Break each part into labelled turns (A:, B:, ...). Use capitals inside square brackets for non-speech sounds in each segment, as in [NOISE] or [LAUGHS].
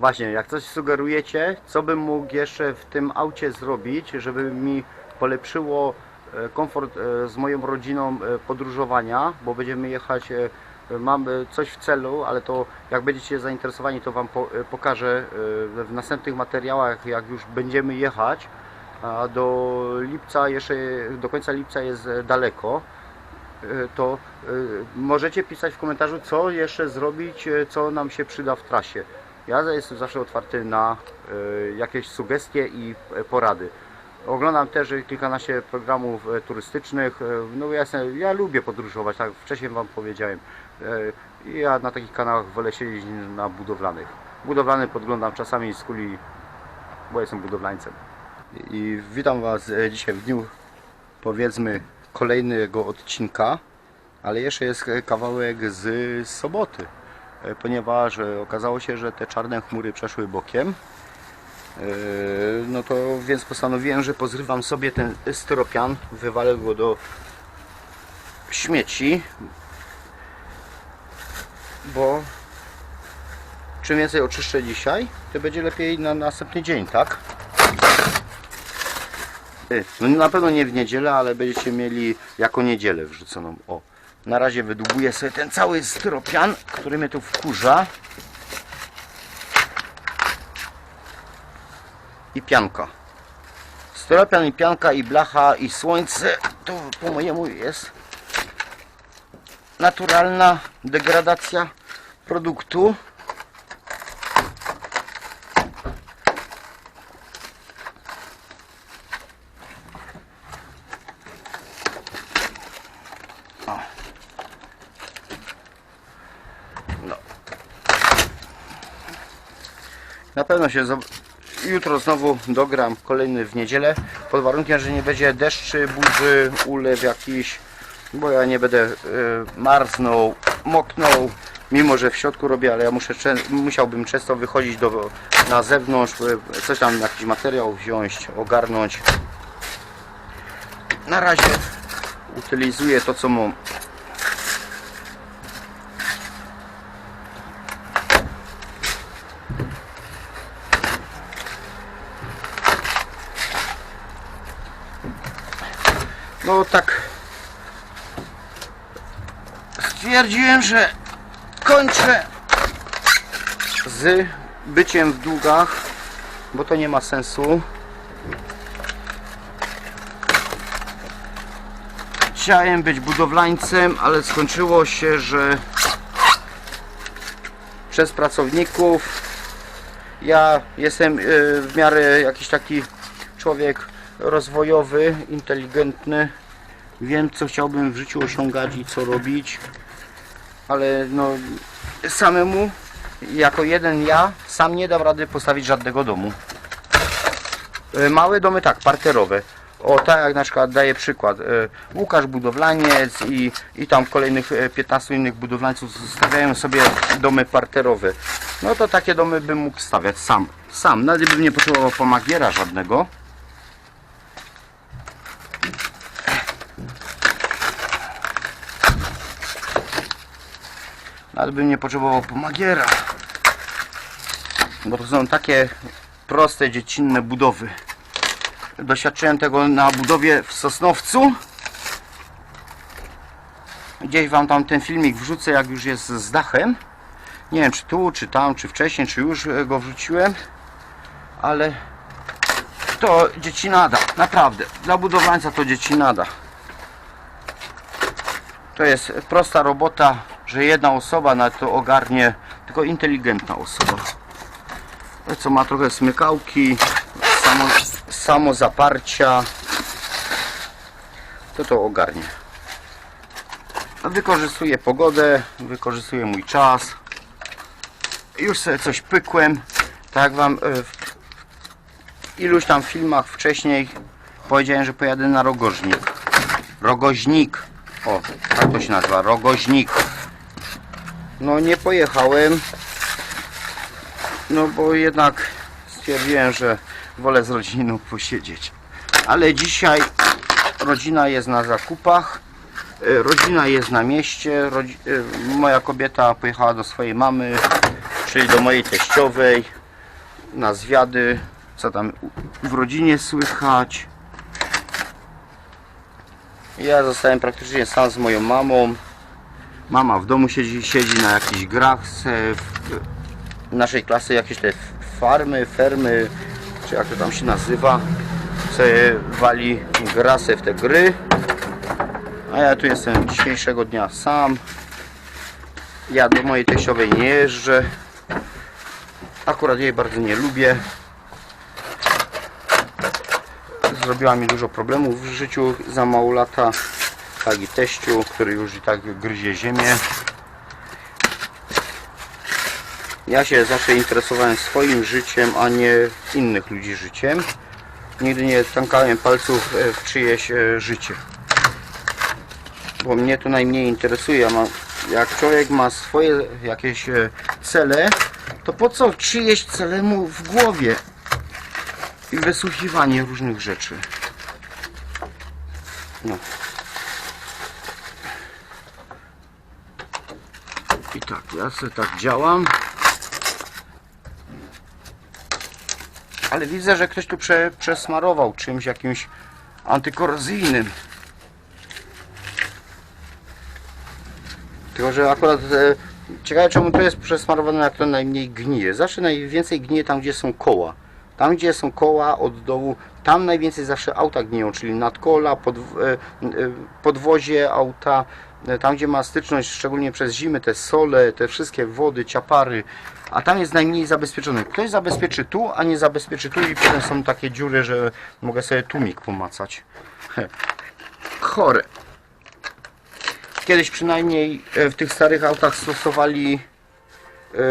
A: Właśnie, jak coś sugerujecie, co bym mógł jeszcze w tym aucie zrobić, żeby mi polepszyło e, komfort e, z moją rodziną e, podróżowania, bo będziemy jechać, mam coś w celu, ale to jak będziecie zainteresowani, to Wam po, pokażę w następnych materiałach, jak już będziemy jechać. A do lipca, jeszcze do końca lipca jest daleko to możecie pisać w komentarzu, co jeszcze zrobić, co nam się przyda w trasie. Ja jestem zawsze otwarty na e, jakieś sugestie i e, porady. Oglądam też e, kilkanaście programów turystycznych. No ja, jestem, ja lubię podróżować, tak wcześniej Wam powiedziałem. Ja na takich kanałach wolę siedzieć niż na budowlanych. Budowlany podglądam czasami z kuli, bo jestem budowlańcem. I witam Was dzisiaj w dniu powiedzmy kolejnego odcinka, ale jeszcze jest kawałek z soboty, ponieważ e, okazało się, że te czarne chmury przeszły bokiem. E, No to więc postanowiłem, że pozrywam sobie ten styropian, wywalę go do śmieci, bo czym więcej oczyszczę dzisiaj, tym będzie lepiej na następny dzień, tak? No na pewno nie w niedzielę, ale będziecie mieli jako niedzielę wrzuconą. O, na razie wydłubuję sobie ten cały styropian, który mnie tu wkurza. I pianka. Styropian i pianka i blacha i słońce to po mojemu jest naturalna degradacja produktu. Na pewno się jutro znowu dogram kolejny w niedzielę pod warunkiem, że nie będzie deszczy, burzy, ulew jakiś, bo ja nie będę y, marznął, moknął, mimo że w środku robię, ale ja muszę musiałbym często wychodzić do, na zewnątrz, y, coś tam jakiś materiał wziąć, ogarnąć. Na razie utylizuję to co mam No tak. Stwierdziłem, że kończę z byciem w długach, bo to nie ma sensu. Chciałem być budowlańcem, ale skończyło się, że przez pracowników ja jestem y, w miarę jakiś taki człowiek rozwojowy, inteligentny. Wiem, co chciałbym w życiu osiągać i co robić, ale no samemu, jako jeden ja, sam nie dam rady postawić żadnego domu. E, Małe domy tak, parterowe. O tak jak na przykład daję przykład. e, Łukasz budowlaniec i, i tam kolejnych e, 15 innych budowlańców stawiają sobie domy parterowe. No to takie domy bym mógł stawiać sam. Sam, nawet bym nie potrzebował pomagiera żadnego. Nawet bym nie potrzebował pomagiera. Bo to są takie proste, dziecinne budowy. Doświadczyłem tego na budowie w Sosnowcu. Gdzieś wam tam ten filmik wrzucę, jak już jest z dachem. Nie wiem, czy tu, czy tam, czy wcześniej, czy już go wrzuciłem. Ale to dzieci nada, naprawdę. Dla budowlańca to dzieci nada. To jest prosta robota, że jedna osoba na to ogarnie, tylko inteligentna osoba. Co ma trochę smykałki, samo, zaparcia, to to ogarnie. Wykorzystuję pogodę, wykorzystuję mój czas. Już sobie coś pykłem, tak jak wam e, w iluś tam filmach wcześniej powiedziałem, że pojadę na rogożnik. Rogoźnik. O, tak to się nazywa, rogoźnik. No nie pojechałem. No bo jednak stwierdziłem, że wolę z rodziną posiedzieć. Ale dzisiaj rodzina jest na zakupach. e, Rodzina jest na mieście. E, Moja kobieta pojechała do swojej mamy, czyli do mojej teściowej. na zwiady, co tam w rodzinie słychać. Ja zostałem praktycznie sam z moją mamą. Mama w domu siedzi, siedzi na jakichś grach z naszej klasy, jakieś te farmy, fermy, czy jak to tam się nazywa. Sobie wali grasę w te gry. A ja tu jestem dzisiejszego dnia sam. Ja do mojej teściowej nie jeżdżę. Akurat jej bardzo nie lubię. Zrobiła mi dużo problemów w życiu za mało lata. Tak i teściu, który już i tak gryzie ziemię. Ja się zawsze interesowałem swoim życiem, a nie innych ludzi życiem. Nigdy nie tankałem palców e, w czyjeś e, życie. Bo mnie to najmniej interesuje. Jak człowiek ma swoje jakieś e, cele, to po co czyjeś cele mu w głowie? I wysłuchiwanie różnych rzeczy. No. I tak, ja sobie tak działam. Ale widzę, że ktoś tu prze, przesmarował czymś jakimś antykorozyjnym. Tylko, że akurat e, ciekawe czemu to jest przesmarowane jak to najmniej gnije. Zawsze najwięcej gnije tam, gdzie są koła. Tam, gdzie są koła od dołu, tam najwięcej zawsze auta gniją, czyli nadkola, pod, e, e, podwozie auta, tam, gdzie ma styczność, szczególnie przez zimy, te sole, te wszystkie wody, ciapary, a tam jest najmniej zabezpieczony. Ktoś zabezpieczy tu, a nie zabezpieczy tu i potem są takie dziury, że mogę sobie tłumik pomacać. [LAUGHS] Chore. Kiedyś przynajmniej e, w tych starych autach stosowali e, e,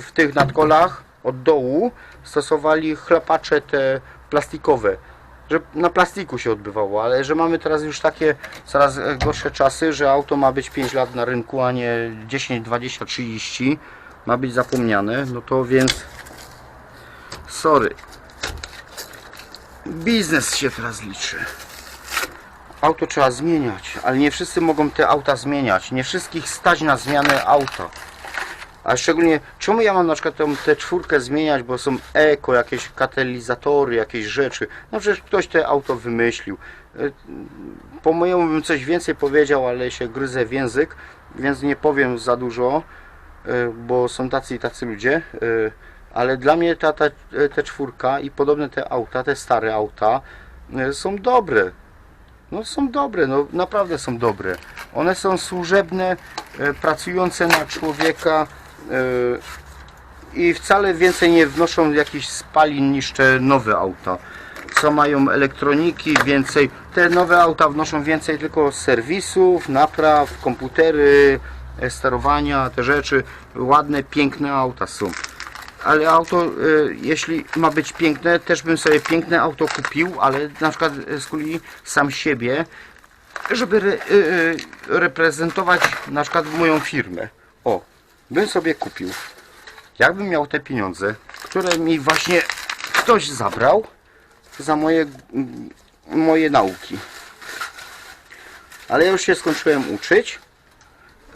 A: w tych nadkolach od dołu stosowali chlapacze te plastikowe, że na plastiku się odbywało, ale że mamy teraz już takie coraz e, gorsze czasy, że auto ma być 5 lat na rynku, a nie 10, 20, 30 ma być zapomniane, no to więc sorry biznes się teraz liczy auto trzeba zmieniać, ale nie wszyscy mogą te auta zmieniać. Nie wszystkich stać na zmianę auta. A szczególnie, czemu ja mam na przykład tą, tę czwórkę zmieniać, bo są eko, jakieś katalizatory, jakieś rzeczy. No przecież ktoś te auto wymyślił. E, Po mojemu bym coś więcej powiedział, ale się gryzę w język, więc nie powiem za dużo, e, bo są tacy i tacy ludzie. e, Ale dla mnie ta, ta, ta czwórka i podobne te auta, te stare auta są dobre. No są dobre, no naprawdę są dobre. One są służebne, pracujące na człowieka i wcale więcej nie wnoszą jakichś spalin niż te nowe auta. Co mają elektroniki, więcej. Te nowe auta wnoszą więcej tylko serwisów, napraw, komputery, sterowania, te rzeczy. Ładne, piękne auta są. Ale auto, e, jeśli ma być piękne, też bym sobie piękne auto kupił, ale na przykład z kolei sam siebie, żeby re, e, reprezentować na przykład moją firmę. O, bym sobie kupił. Jakbym miał te pieniądze, które mi właśnie ktoś zabrał za moje, mm, moje nauki. Ale ja już się skończyłem uczyć.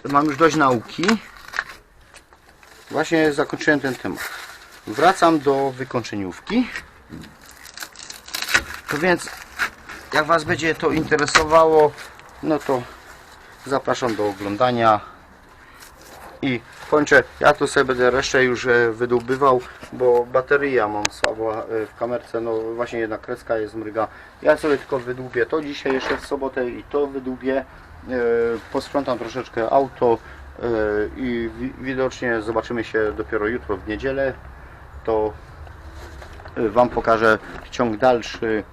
A: Mam już dość nauki. Właśnie zakończyłem ten temat. Wracam do wykończeniówki. To więc, jak Was będzie to interesowało, no to zapraszam do oglądania. I kończę. Ja tu sobie będę resztę już e, wydłubywał, bo bateria mam słabo e, w kamerce. No właśnie jedna kreska jest mryga. Ja sobie tylko wydłubię to dzisiaj jeszcze w sobotę i to wydłubię. E, Posprzątam troszeczkę auto i wi- widocznie zobaczymy się dopiero jutro w niedzielę. To Wam pokażę ciąg dalszy.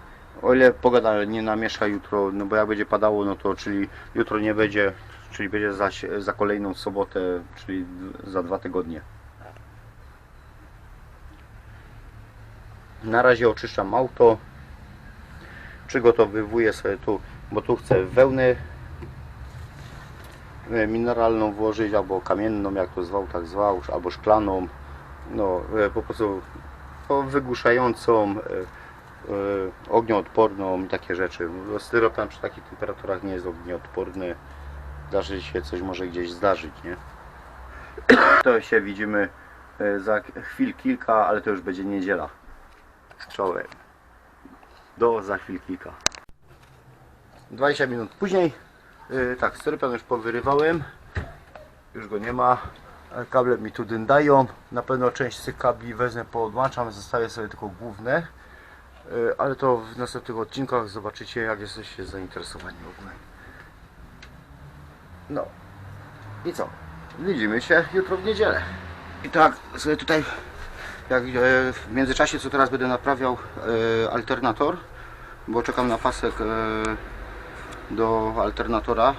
A: O ile pogoda nie namiesza jutro, no bo jak będzie padało, no to czyli jutro nie będzie, czyli będzie za, za kolejną sobotę, czyli za dwa tygodnie. Na razie oczyszczam auto. Przygotowywuję sobie tu, bo tu chcę wełnę e, mineralną włożyć, albo kamienną, jak to zwał, tak zwał, albo szklaną. No, e, po prostu wygłuszającą, e, ognioodporną i takie rzeczy. Styropian przy takich temperaturach nie jest ognioodporny. Zdarzy się coś może gdzieś zdarzyć, nie? To się widzimy e, za chwil kilka, ale to już będzie niedziela. Czołem. Do za chwil kilka. 20 minut później. Yy, tak, styropian już powyrywałem. Już go nie ma. E, Kable mi tu dyndają. Na pewno część z tych kabli wezmę, poodłączam. Zostawię sobie tylko główne. Yy, ale to w następnych odcinkach zobaczycie, jak jesteście zainteresowani ogóle. No. I co? Widzimy się jutro w niedzielę. I tak, sobie tutaj, jak e, w międzyczasie, co teraz będę naprawiał e, alternator, bo czekam na pasek e, do alternatora,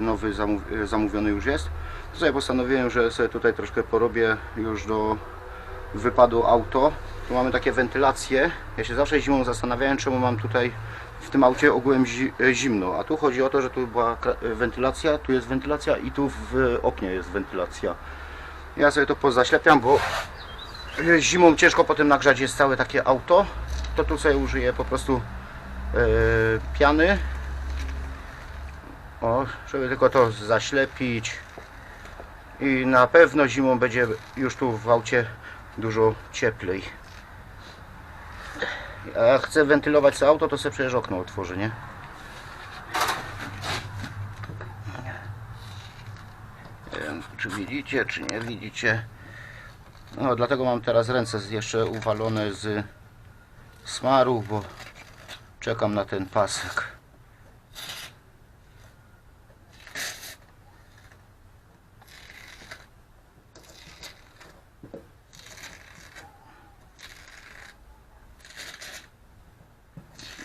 A: nowy zamów, zamówiony już jest. To sobie postanowiłem, że sobie tutaj troszkę porobię już do wypadu auto. Tu mamy takie wentylacje. Ja się zawsze zimą zastanawiałem, czemu mam tutaj w tym aucie ogółem e, zimno. A tu chodzi o to, że tu była e, wentylacja, tu jest wentylacja i tu w oknie jest wentylacja. Ja sobie to pozaślepiam, bo e, zimą ciężko potem nagrzać jest całe takie auto. To tu sobie użyję po prostu e, piany. O, żeby tylko to zaślepić. I na pewno zimą będzie już tu w aucie dużo cieplej. A chcę wentylować to auto, to sobie przecież okno otworzę, nie? Nie wiem, czy widzicie, czy nie widzicie. No, dlatego mam teraz ręce jeszcze uwalone z smarów, bo czekam na ten pasek.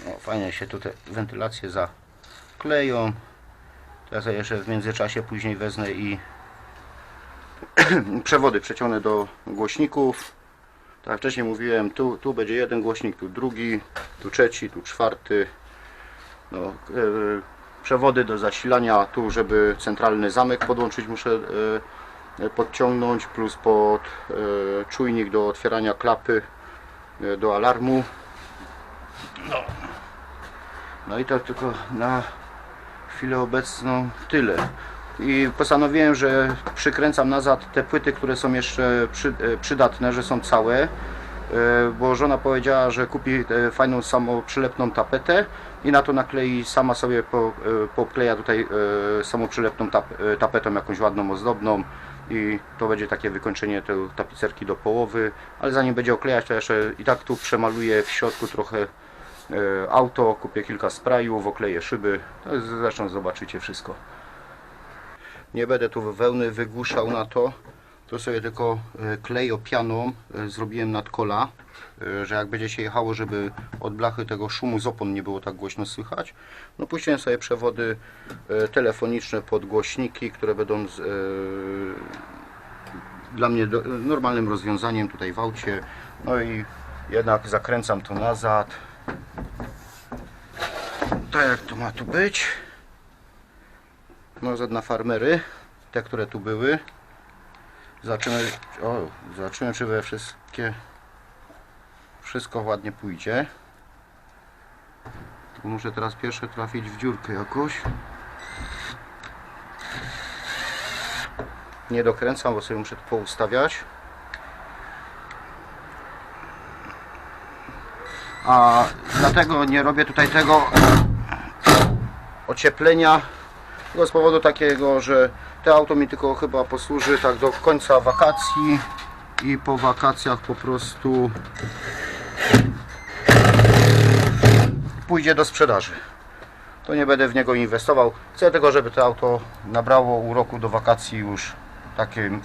A: No, fajnie się tutaj wentylacje zakleją. Ja jeszcze w międzyczasie później wezmę i [CLEARS THROAT] przewody przeciągnę do głośników. Tak wcześniej mówiłem, tu, tu będzie jeden głośnik, tu drugi, tu trzeci, tu czwarty. No, e, przewody do zasilania, tu żeby centralny zamek podłączyć muszę e, podciągnąć, plus pod e, czujnik do otwierania klapy do alarmu. No i to tylko na chwilę obecną tyle. I postanowiłem, że przykręcam nazad te płyty, które są jeszcze przy, e, przydatne, że są całe. e, Bo żona powiedziała, że kupi e, fajną samoprzylepną tapetę i na to naklei sama sobie po, pokleja tutaj samoprzylepną tap, tapetą jakąś ładną, ozdobną i to będzie takie wykończenie tej tapicerki do połowy, ale zanim będzie oklejać to jeszcze i tak tu przemaluję w środku trochę auto, kupię kilka sprayów, okleję szyby, zresztą zobaczycie wszystko. Nie będę tu wełny wygłuszał na to, to sobie tylko e, klejopianą e, zrobiłem nadkola, e, że jak będzie się jechało, żeby od blachy tego szumu z opon nie było tak głośno słychać. No puściłem sobie przewody e, telefoniczne pod głośniki, które będą z, e, dla mnie normalnym rozwiązaniem tutaj w aucie. No i jednak zakręcam to nazad. Tak jak to ma tu być. Nazad na farmery, te które tu były. Zobaczymy, o, zobaczymy czy we wszystkie wszystko ładnie pójdzie. Muszę teraz pierwsze trafić w dziurkę jakoś. Nie dokręcam, bo sobie muszę to poustawiać. A dlatego nie robię tutaj tego ocieplenia tylko z powodu takiego, że to auto mi tylko chyba posłuży tak do końca wakacji i po wakacjach po prostu pójdzie do sprzedaży. To nie będę w niego inwestował. Chcę tylko, żeby to auto nabrało uroku do wakacji już takim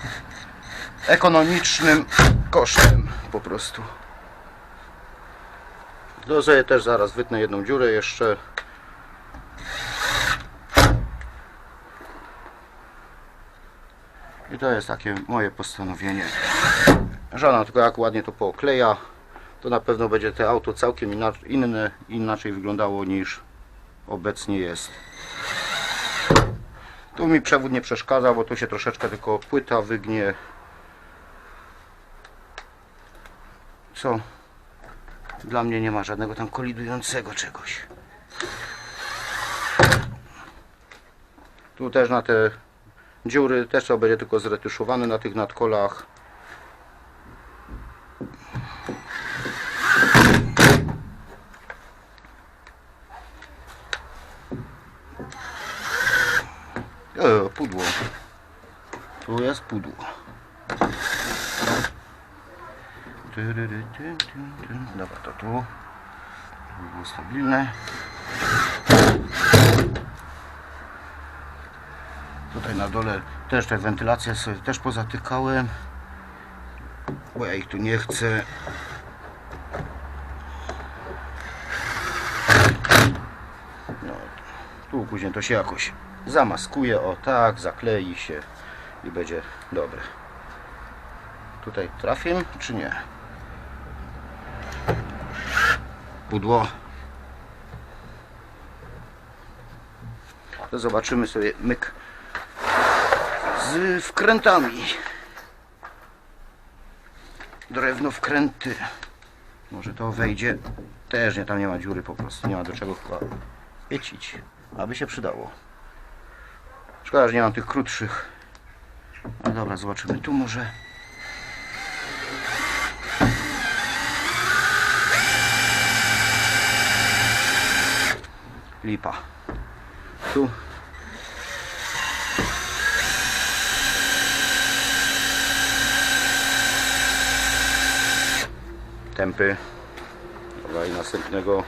A: ekonomicznym kosztem po prostu. To sobie też zaraz wytnę jedną dziurę jeszcze. I to jest takie moje postanowienie. Żona tylko jak ładnie to pookleja, to na pewno będzie to auto całkiem inne, inaczej wyglądało niż obecnie jest. Tu mi przewód nie przeszkadza, bo tu się troszeczkę tylko płyta wygnie. Co? Dla mnie nie ma żadnego tam kolidującego czegoś. Tu też na te dziury też to będzie tylko zretuszowane na tych nadkolach. E, pudło. Tu jest pudło. Dobra, to tu. Żeby było stabilne. Tutaj na dole też te wentylacje sobie też pozatykałem. Bo ja ich tu nie chcę. No, tu później to się jakoś zamaskuje, o tak, zaklei się i będzie dobre. Tutaj trafię, czy nie? Pudło. To zobaczymy sobie myk z wkrętami. Drewno wkręty. Może to wejdzie. Też nie, tam nie ma dziury po prostu. Nie ma do czego piecić. Aby się przydało. Szkoda, że nie mam tych krótszych. No dobra, zobaczymy tu może. Lipa. Tu. Tempy. Dobra i następnego.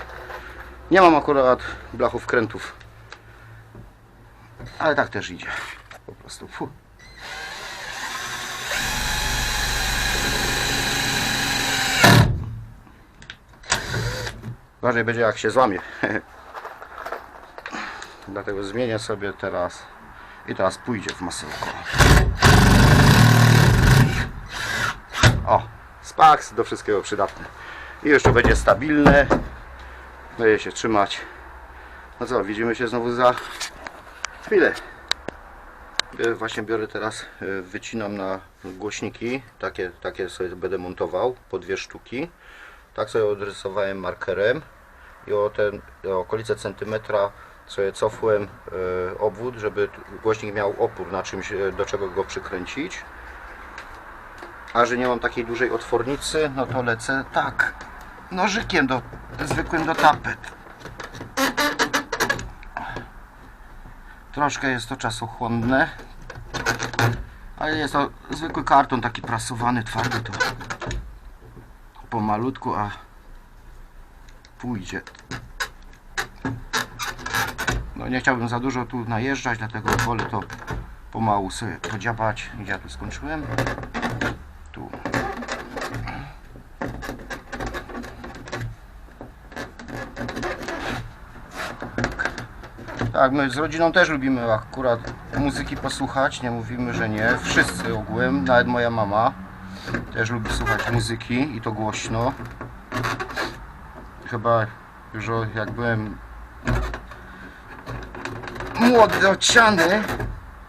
A: Nie mam akurat blachów krętów. Ale tak też idzie. Po prostu. Fu. Gorzej będzie jak się złamie. [LAUGHS] Dlatego zmienię sobie teraz i teraz pójdzie w masełko. O, Spax do wszystkiego przydatny. I jeszcze będzie stabilne. Będzie się trzymać. No co, widzimy się znowu za chwilę. E, Właśnie biorę teraz, e, wycinam na głośniki. Takie, takie sobie będę montował po dwie sztuki. Tak sobie odrysowałem markerem i o ten o okolice centymetra sobie cofłem e, obwód, żeby głośnik miał opór na czymś, e, do czego go przykręcić. A że nie mam takiej dużej otwornicy, no to lecę tak, nożykiem do, zwykłym do tapet. Troszkę jest to czasochłonne, ale jest to zwykły karton taki prasowany, twardy to pomalutku, a pójdzie. Nie chciałbym za dużo tu najeżdżać, dlatego wolę to pomału sobie podziabać. Gdzie ja tu skończyłem? Tu. Tak, my z rodziną też lubimy akurat muzyki posłuchać, nie mówimy, że nie. Wszyscy ogółem, nawet moja mama też lubi słuchać muzyki i to głośno. Chyba już jak byłem młody, odciany,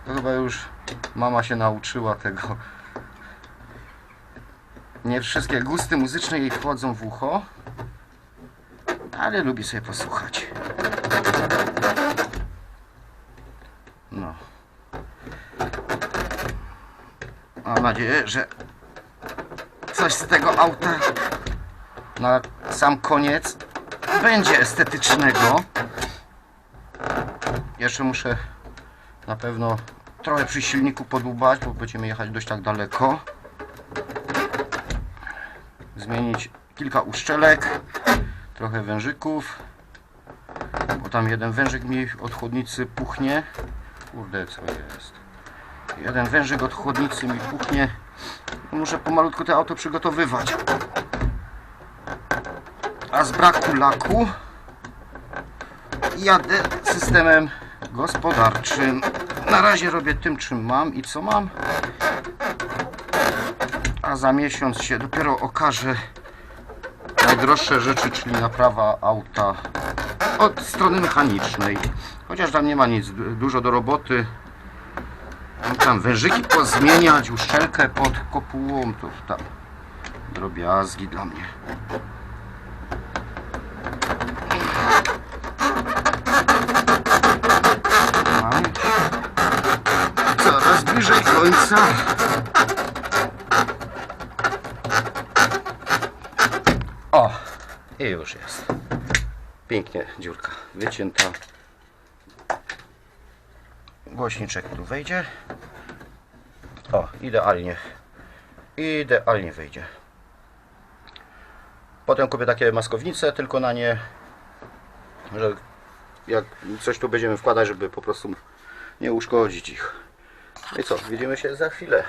A: to chyba już mama się nauczyła tego. Nie wszystkie gusty muzyczne jej wchodzą w ucho, ale lubi sobie posłuchać. No. Mam nadzieję, że coś z tego auta na sam koniec będzie estetycznego. Jeszcze muszę na pewno trochę przy silniku podłubać, bo będziemy jechać dość tak daleko. Zmienić kilka uszczelek, trochę wężyków, bo tam jeden wężyk mi od chłodnicy puchnie. Kurde, co jest? Jeden wężyk od chłodnicy mi puchnie. Muszę pomalutku to auto przygotowywać. A z braku laku jadę systemem gospodarczym. Na razie robię tym, czym mam i co mam. A za miesiąc się dopiero okaże najdroższe rzeczy, czyli naprawa auta od strony mechanicznej. Chociaż tam nie ma nic du- dużo do roboty. Tam wężyki pozmieniać, uszczelkę pod kopułą, to tam drobiazgi dla mnie. Mam. Coraz bliżej końca. O, i już jest. Pięknie dziurka wycięta. Głośniczek tu wejdzie. O, idealnie. Idealnie wyjdzie. Potem kupię takie maskownice, tylko na nie, że jak coś tu będziemy wkładać, żeby po prostu nie uszkodzić ich. I co, widzimy się za chwilę.